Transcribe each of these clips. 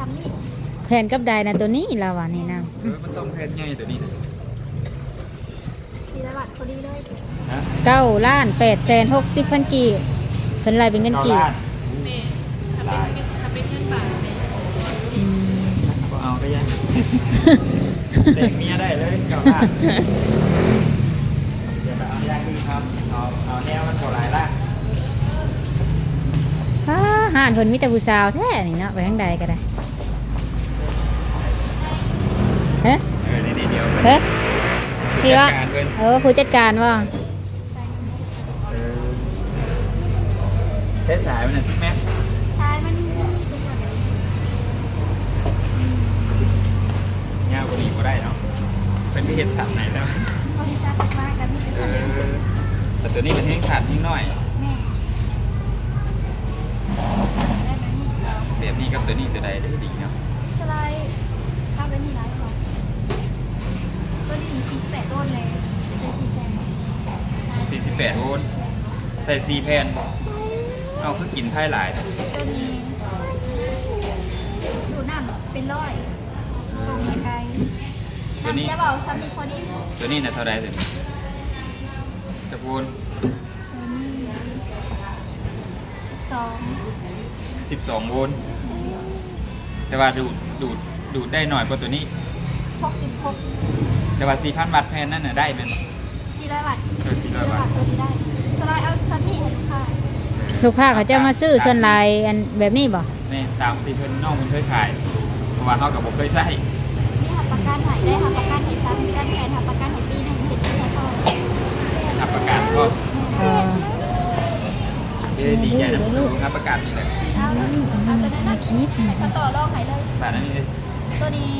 ซ้ำนี่แผนกับใดนะตัวนี้เราว่านี่นะเออมันต้องแพนใหญ่ตัวนี้นะสี่ร้อยบาทพอดีเลยฮะเก้าล้านแปดแสนหกสิบพันกีบเพิ่นไล่เป็นเงินกีบก้าล้านแม่ถ้าเป็นเงินถ้าเป็นเงินบาทเนี่ยอืมก็เอาไปยังเด็กเมียได้เลยเก้าล้านเดี๋ยวแบบเอายากดีครับเอาเอาแนวมันเท่าไหร่ละฮ่าห่านเพิ่นมีแต่ผู้สาวแท้นี่เนาะไปทางใดก็ได้ เฮ้เออนี่เดียวเฮ้ที่ว่าจัดการเพิ่นเออผู้จัดการว่าเออเทสสายมันน่ะสิแม่ใช่มันยาวกว่านี้ก็ได้เนาะเป็นที่เห็ดสัตว์ไหนแล้วพอดีจ้ามากกันนี่เป็นเอคนเดียวอแต่ตัวนี้เป็นแห้งสัตว์ทิ้งหน่อยแม่ได้แบบนี้เราแบบนี้กับตัวนี้ตัวใดได้ดีเนาะจะไล่ข้าวแบบนี้ไล่หร อตัวนี้สี่สิบแปดโดนเลยใส่สี่แผ่น48โวลต์ใส่ซีแผ่นเอาคือกินไพ่หลายตัวนี้ดูน้ำเป็นร้อยส่งมาไกลน้ำจะเบาซ้ำนี่พอดีตัวนี้นะเท่าไรตัวนี้จะพูนสอง12โวลต์แต่ว่าดูดดูดดูดได้หน่อยกว่าตัวนี้หกสิบหก แต่ว่า4,000วัตต์แผ่นนั่นน่ะได้เป็นสี่ร้อยบาทเออ400บาทตัวนี้ได้จะไล่เอาซันนี่ให้ลูกค้าลูกค้าเขาจะมาซื้อส่วนลายอันแบบนี้บ่นี่ตามที่เพิ่นน้องเพิ่นเคยขายเพราะว่าเฮากับบ่เคยใช้นี่หับประกันหายได้หับประกันหายซ้ำกันแทนหับประกันหายปีหนึงเห็นปีละต่อรับประกันก็เออเอ้ยดีใจนะดูรับประกันนี่แหละเอาเอาตัวนั้นนะคลิปถ้าต่อรองหายเลยบาทนั้นนี่ตัวนี้เป็นได้น้อยตัวนี้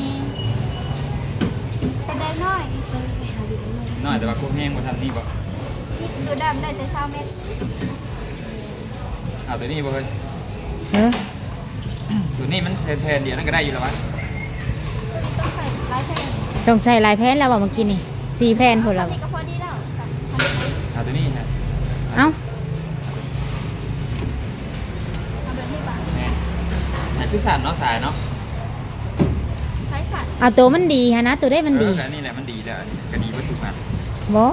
หาดูได้น้อยน้อยแต่ว่าคุ้มแห้งบ่ทันนี่บ่นี่ดูดำได้แต่เช้าเม็ดเอาตัวนี้บ่เฮ้ยเออตัวนี้มันแทนๆเดียวนั่นก็ได้อยู่แล้ววะตัวนี้ต้องใส่ลายแผ่นต้องใส่ลายแผ่นแล้วบ่เมื่อกี้นี่สี่แผ่นพุ่นแล้วนี่ก็พอดีแล้วสั่งเอาตัวนี้ฮะเอ้าเอาแบบนี้บ้างแม่อันคือสั่นเนาะสายเนาะใช้สัตว์ เอาตัวมันดีฮะนะตัวได้มันดีเออแต่นี่แหละมันดีแล้วอันนี้ก็ดีวัตถุมันบ่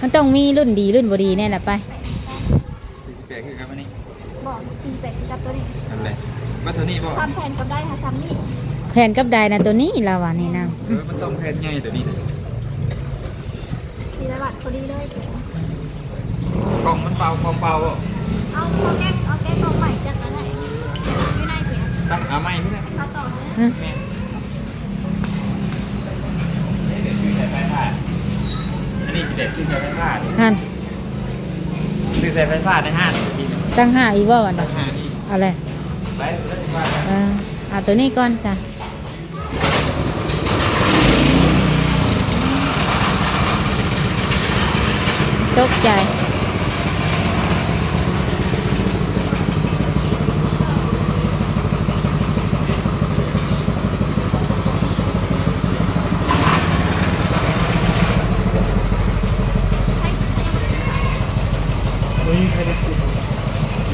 มันต้องมีรุ่นดีรุ่นบ่ดีแน่แหละไปสี่สิบแปดคือครับอันนี้บอกสี่แปดกับตัวนี้นั่นแหละว่าตัวนี้บ่ซ้ำแผ่นกับได้ค่ะซ้ำนี่แผ่นกับใดนะตัวนี้เราว่านี่นะเออมันต้องแผ่นใหญ่ตัวนี้นะสี่ร้อยบาทพอดีเลยกล่องมันเบากล่องเบาบ่เอาเอาแก้เอาแก้กองใหม่จากนั้นไหนไม่ได้เปลี่ยนตั้งเอาไม่ไม่ได้ให้เขาต่อนะฮ เด็ดซื้อสายไฟฟ้าดิหันซื้อสายไฟฟ้าในห้างทีนึงตั้งห้าอีกว่าวันตั้น่ะงห้านี่เอาเลยไปซื้อสายไฟฟ้าเออเอาตัวนี้ก่อนจ้ะตกใจ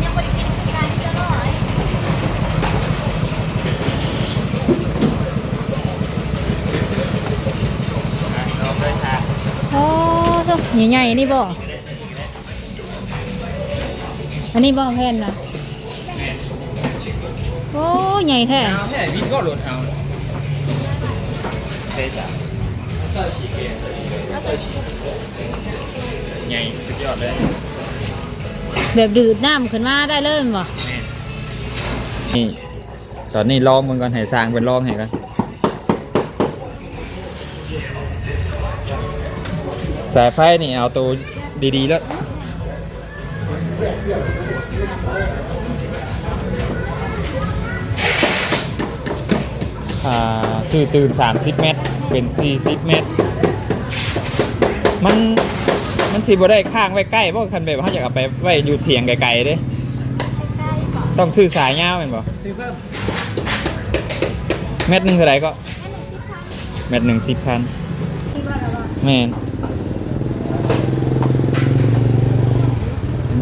ยังบริกินการเชื่อร้อย อะลองเลยค่ะ โอ้ตก ใหญ่ๆนี่บ่อันนี้บ่แผ่นนะแม่โอ้ใหญ่แท้เอาแค่วิทย์ก็โหลดเอาเทจ้ะใหญ่สุดยอดเลยแบบดืดน้ำขึ้นมาได้เลยแม่นบ่นี่ตอนนี้ลองมันก่อนให้สร้างเป็นลองให้กัน สายไฟนี่เอาตัวดีๆแล้วอ่าคือตื่น 30 เมตร เป็น 40 เมตร มัน มันสิบ่ได้ข้างไว้ใกล้เพราะคันแบบเขาอยากเอาไปไว้อยู่เถียงไกลๆเด้ใกล้ๆก่อนต้องซื้อสายยาวเป็นบ่ซื้อเพิ่มเม็ดหนึ่งเท่าไหร่ก็แค่หนึ่งสิบพันเม็ดหนึ่งสิบพันที่ว่าเราบอกแม่น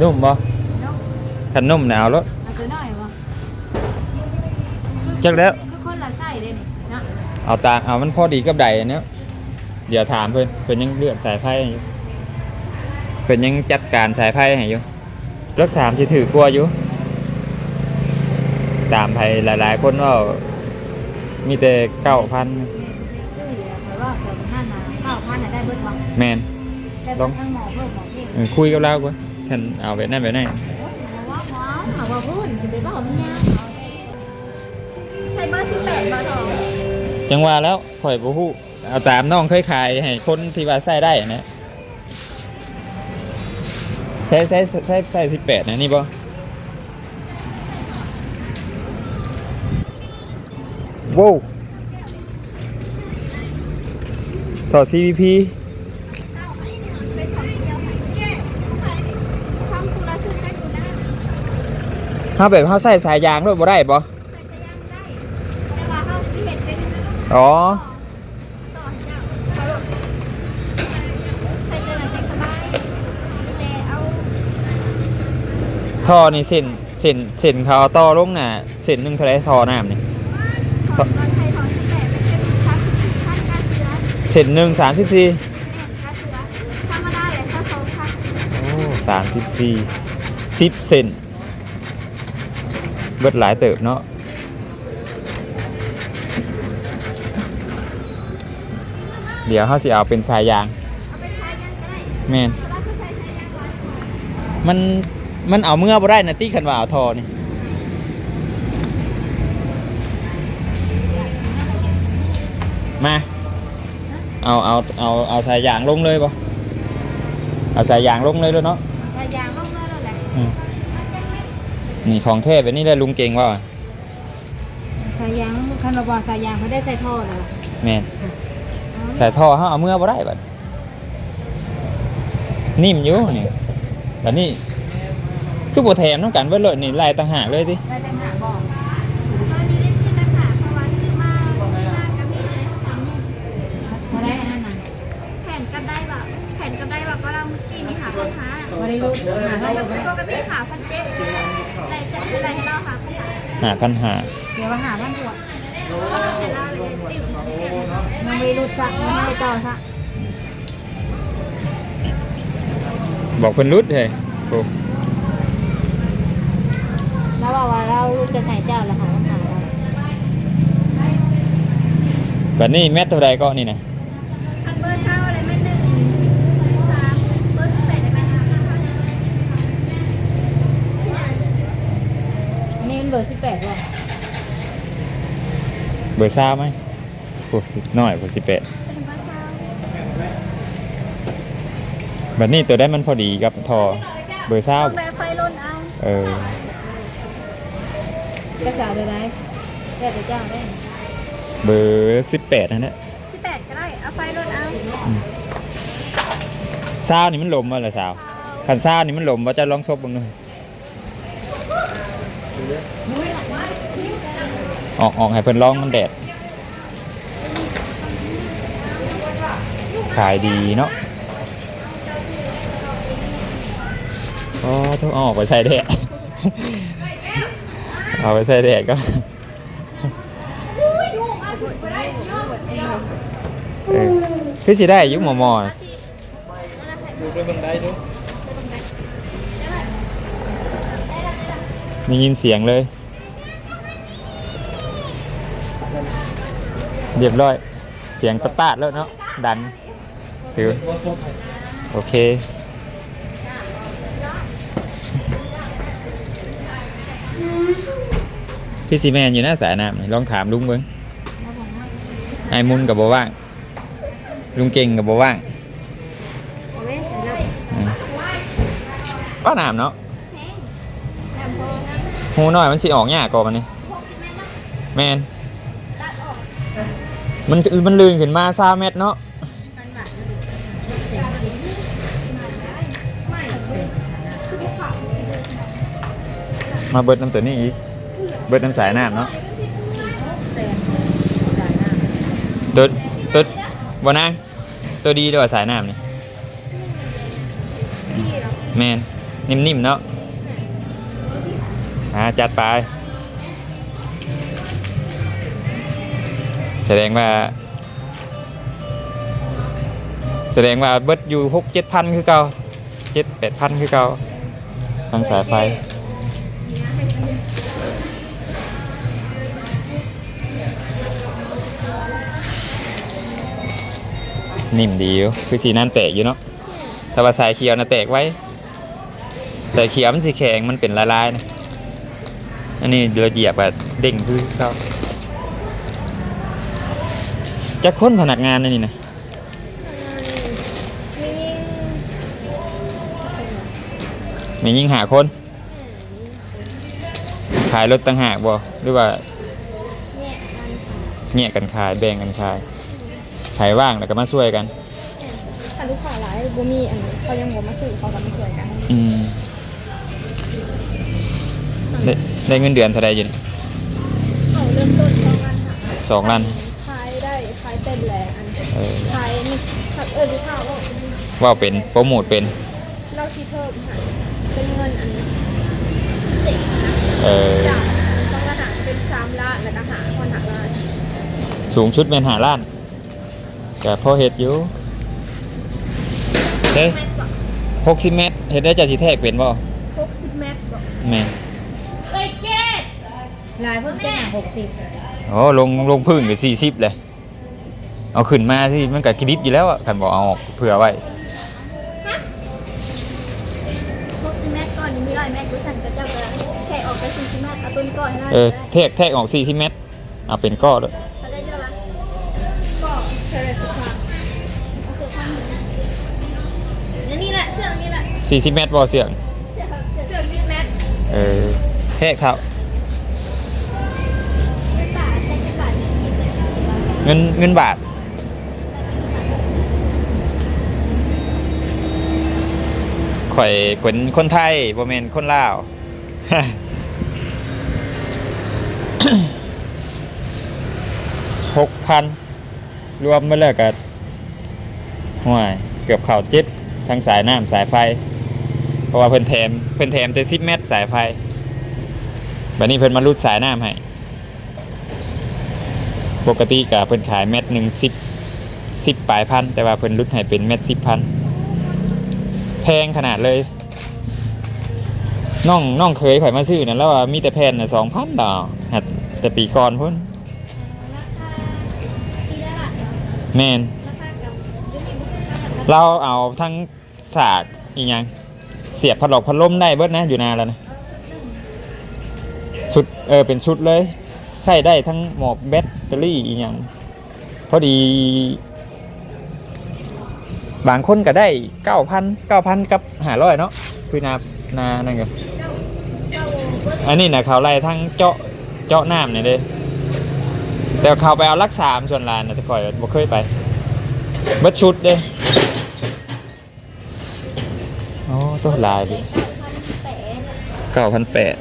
นุ่มบ่เนาะขันนุ่มหนาวแล้วเอาตัวหน่อยวะจักแล้วคือคนละไส้เลยนี่เนาะเอาตาเอามันพอดีกับใดอันเนี้ยเดี๋ยวถามเพิ่นเพิ่นยังเลือกสายไพ่ให้อยู่เพิ่นยังจัดการสายไพ่ให้อยู่รักสามที่ถือกลัวอยู่ ตามไพ่หลาย ๆ คนว่ามีแต่เก้าพันแม่สิไปซื้อเหลือเพราะว่าเดี๋ยวมันนั่นน่ะเก้าพันน่ะได้เบิดบ่แมนได้ลเบิองดทั้งหมอเพิ่มหมอเพิ่ม เออคุยกับเราก่อน ฉันเอาแบบนั้นแบบนั้นว่าหมอาว่าพูดสิไปบอกมันยากใช้เบอร์สิบแปดเบอร์ทองจังว่าแล้วข่อยบ่ฮู้เอาตามน้องเคยขายให้คนที่ว่าใส่ได้นะใช้ใช้ใช้ใช้สิบแปดนะนี่บ่ว้าวต่อ CVP ทำคุณละชุดได้อยู่ได้ ถ้าแบบเขาใส่สายยางด้วยบ่ได้บ่ใส่จะยังได้แต่ว่าเขาสิเห็นเป็นอ๋อ ต่อเจ้าใช้เดินแต่สบายแต่เอาท่อนี่เส้นเส้นเส้นเขาเอาต่อลงน่ะเส้นหนึงเท่าไรท่อน้ำนี่ถอดตอนใช้ถอดสิบแปดเป็นเส้นสามสิบสี่ขั้นกาเสือเส้นหนึ่งสามสิบสี่แม่นกาเสือธรรมดาเลยถ้าสองขั้นโอ้สามสิบสี่สิบเซน เบิดหลายเติบเนาะเดี๋ยวเขาสิเอาเป็นสายยางเอาไปใช้ยังก็ได้แม่นเราก็ใช้ใช้ยังไว้มันมันเอาเมื่อบ่ได้นะตีขันว่าเอาทอนี่มาเอาเอาเอาเอาสายยางลงเลยป่ะเอาสายยางลงเลยแล้วเนาะ ใช้ยางลงเลยแล้วแหละ อืม นี่ของเทพแบบนี้เลยลุงเก่งว่าสายยางคันบ่บอกสายยางเขาได้ใส่ท่อแล้วแม่นแต่ท่อเขาเอาเมื่อบ่ได้บัดนิ่มอยู่นี่บัดนี้ คือบ่แถมน้ำกันเบิดเลยนี่ลายต่างหากเลยดิได้แต่หาบอกตอนนี้ได้ซื้อตะขาเพราะว่าซื้อมาซื้อมาก็มีเลยสามนี่บ่ได้อันนั้นน่ะแผ่นก็ได้แบบแผ่นก็ได้แบบก็เราเมื่อกี้นี่หาพันห้าบ่ได้รู้หาได้ปกติหาพันเจ็ดอะไรจะ อะไรให้เราหาพันห้าหาปัญหาเดี๋ยวว่าหาพันกว่าเห็นเราเลยติวมันไม่รู้จักมันไม่ต่อซะบอกเพิ่นรุดเลยโอ้แล้วว่าว่าเราจะไหนเจ้าละหาปัญหาเราบัดนี้แมทเท่าใดก็นี่นะ เบอร์สิบแปดว่ะเบอร์ซ่าไหมโอ้สิน้อยกว่าสิบแปดเป็นเบอร์เศร้าบัดนี้ตัวได้มันพอดีกับทอเบอร์ซ่าต้องแบไฟลนเอาเออภาษาใดๆแต่เจ้าได้เบอร์สิบแปดนั่นแหละสิบแปดก็ได้ เอาไฟลนเอาซ่านี่มันลมว่าล่ะสาวคันซ่านี่มันลมว่าจะลองซบเบ้างหน่อย ออกออกให้เพิ่นลองมันแดด ขายดีเนาะอ๋อต้องเอาออกไปใส่แดด เอาไปใส่แดดก็เออคือสิได้อยุ่หมอมอนะได้ ยินเสียงเลย เรียบร้อย เสียงตะตาดแล้วเนาะ ดังถือโอเค พี่ซีแมนอยู่หน้าสายน้ำนี่ลองถามลุงเบิ้งไอ้มุนกับบ่ว่าง ลุงเก่งกับบ่ว่างเอาไว้ใส่เลยอืมป้าน้ำเนาะ หูน้อยมันสิออกยากกว่ามันนี่แมนมันมันลื่นขึ้นมาซาเม็ดเนาะมาเบิดน้ำตัวนี้อีกเบิดน้ำสายน้ำเนาะตัวตัวบนางตัวดีด้วยสายน้ำนี่แมนนิ่มๆเนาะ อ่าจัดไป แสดงว่า แสดงว่าเบิดอยู่หกเจ็ดพันคือเก่าเจ็ดแปดพันคือเก่าทางสายไฟนิ่มดีอยู่คือสีนั่นแตกอยู่เนาะ ถ้าว่าสายเขียวนะแตกไว้ แต่เขียวมันสีแข็งมันเป็นลายๆนะ อันนี้เราเหยียบแบบเด้งคือเขาจะค้นพนักงานอันนี่นะมีมียิ่งหาคนขายรถต่างหากบ่หรือว่าเนี่ยการขายแยกกันขายแบ่งกันขายขายว่างแล้วก็มาช่วยกันถ้าลูกค้าหลายบ่มีอันนี้เขายังบ่มาซื้อเขาก็มาช่วยกัน อืม ได้ได้เงินเดือนเท่าไรอยู่นี่เขาเริ่มต้นประมาณหาสองล้านขายได้ขายเป็นแหละอันเออขายนี่ขับเออลูกค้าว่าว่าเป็นโปรโมทเป็น เราคิดเพิ่มค่ะเป็นเงินอันสี่นะเออ จากต้องกระถางเป็นสามล้านแล้วก็หาคนหาล้านสูงชุดเป็นหาล้านแต่พอเห็ดอยู่เฮ้ยแมตรบอกหกสิบเมตรเห็ดได้จากสีแทกเป็นบ่หกสิบเมตรบอก แม่เฮ้ยเกต ลายเพิ่นเป็นหาหกสิบโอ้ลงลงพึ่งไปสี่สิบเลย เอาขึ้นมาที่มันกับคิดิบอยู่แล้วอะคันบอกเอาออกเผื่อไว้หกสิบเมตรก่อนนี่มีร้อยเมตรกุฉันก็จะแค่ออกไปสี่สิบเมตรเอาต้นก่อนให้ได้เออแทกแทกออกสี่สิบเมตรเอาเป็นก้อเลยเขาได้เยอะละก็เธอสุดท้ายเอาเสื้อผ้าหนึ่งและนี่แหละเสื้ออันนี้แหละสี่สิบเมตรบ่เสียงเสื้อเสื้อสิบเมตรเออแทกเท่า เงินเงินบาท ข่อยเนคนไทยบ่แม่นคนลาวหกพันรวมมาแล้วก็ห่วยเกือบเข่าจ็ดทั้งสายน้ำสายไฟ เพราะว่าเพิ่นแถมเพิ่นแถมแต่สิบเมตรสายไฟบัดนี้เพิ่นมารูดสายน้ำให้ ปกติกับเพิ่นขายเม็ดหนึ่งสิบสิบปลายพัน แต่ว่าเพิ่นรุดให้เป็นเม็ดสิบพัน แพงขนาดเลย น้องน้องเคยข่อยมาซื้อนั่นแล้วว่ามีแต่แผ่นน่ะสองพันดอกหัดแต่ปีก่อนพุ่นแมนเราเอาทั้งสากอีกอย่าง เสียบพัดหลอกพัดลมได้เบิดนะอยู่นานแล้วนะชุดเออเป็นชุดเลย ใส่ได้ทั้งหมอกแบตเตอรี่อีกอย่างพอดี บางคนก็ได้เก้าพันเก้าพันกับหาร้อยเนาะคือนานานั่นงเก้าเก้าเบิร์ดอันนี้นะเขาไล่ทั้งเจาะเจาะน้ำเนี่ยเด้แต่เขาไปเอารักษามส่วนลานนะแต่ก่อยบ่เคยไปบิดชุดเด้โอ้ตัวลายดิเก้าพันแปด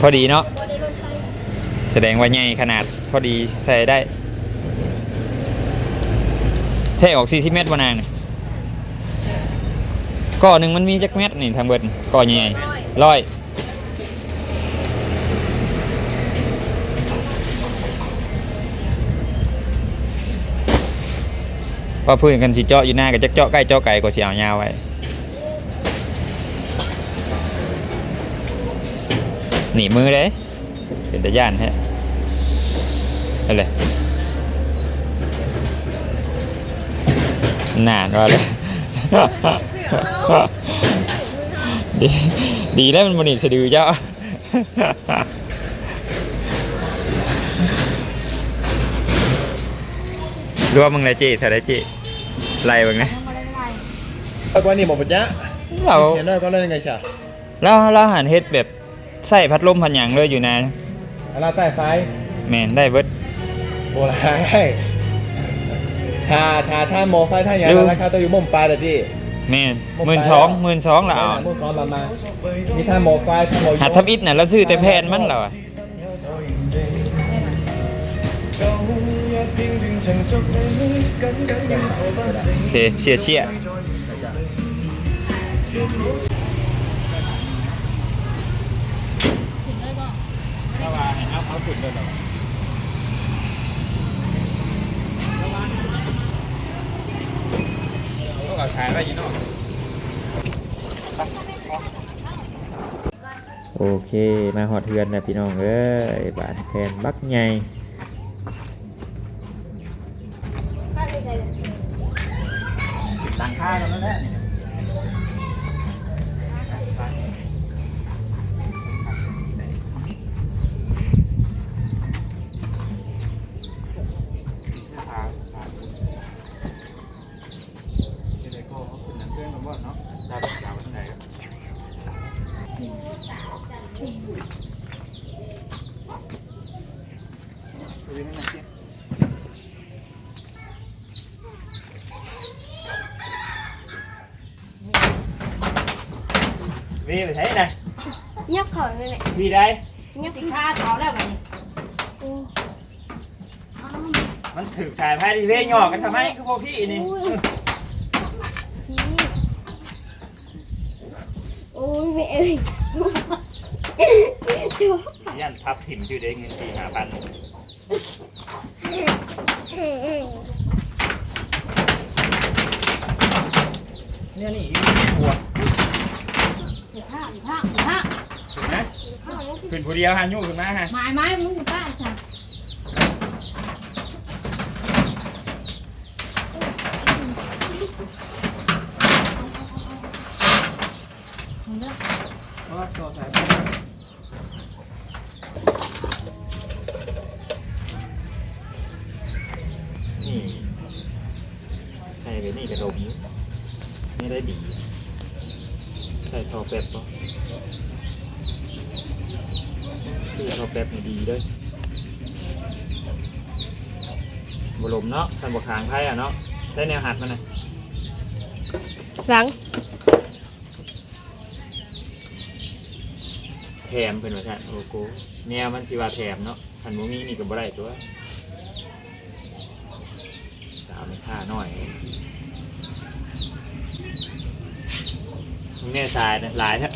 พอดีเนาะบ่ได้ลดไฟแสดงว่าใหญ่ขนาดพอดีใส่ได้เทออก40เมตรวานางนี่ก่อหนึ่งมันมีจักเม็ดนี่ทางเบิดก่อใหญ่ๆร้อยพอพูดกันสิเจาะอยู่หน้าก็จะเจาะใกล้เจาะไกลกว่าสิเอายาวไว้ หนีมือเลยเป็นตะย่านแฮะอะไรนานว่าเลยดีดีแล้วมันบนิสะดือเจ้ารวมมึงเลยเจ๊เท่าไรเจ๊ไล่มึงนะยังบ่ได้ไฟเอากว่านี่หมดปะจ๊ะเราเห็นได้ก็เล่นยังไงชะเราเราหันเฮ็ดแบบ ใส่พัดลมพันหยังเลยอยู่นะอันละใต้ไฟแมนได้เบิด โบราณให้ถ้าถ้าถ้าโมไฟถ้าอย่างดูนั้นราคาตัวอยู่มุมปลายแต่ที่แมนหมื่นสองหมื่นสองเราเอามุมซ้อนมามามีถ้าโมไฟถ้าโมหาทำอิฐน่ะเราซื้อแต่แผ่นมันเราอะโอเคเชียร์เชียร์ เลยเหรอต้องเอาขายไว้อยี่นอกโอเค มาหอดเทือนนะพี่น้องเอ้ยบาทแทนบักใหญ่หลังคาแล้วนั่นแหละนี่วีไปใช้ไหนยักษ์เขาเลย เนี่ยวีได้ยักษ์สิค่าเขาแล้วบัดนี้โอ้มันถือสายพายดีเว้ยหยอกกันทำไมคือพวกพี่นี่พี่โอ้ยไม่เอ้ยจบยันทับถิ่มชื่อเด้เงินสี่ห้าพันเนี่ยนี่หัวสิ ค่าสิค่าสิค่าถึงไหมขึ้นผู้เดียวฮะยุ่งขึ้นมาฮะไม้ไม้มึงสิค่าจ้ะนี่ใส่ไปนี่กระดมอยู่นี่ได้ดี ใส่ทอแป๊บปะคือทอแป๊บนี่ดีเลยบลมเนาะทันบกคางไพ่อะเนาะใช้แนวหัดมันนะหลังแถมเป็นว่าใช่โอ้โหแนวมันสิว่าแถมเนาะทันบ่มีนี่ก็บ่ได้ตัวสาวไม่ค่าน้อย มึงเนี่ยสายนะหลายแท้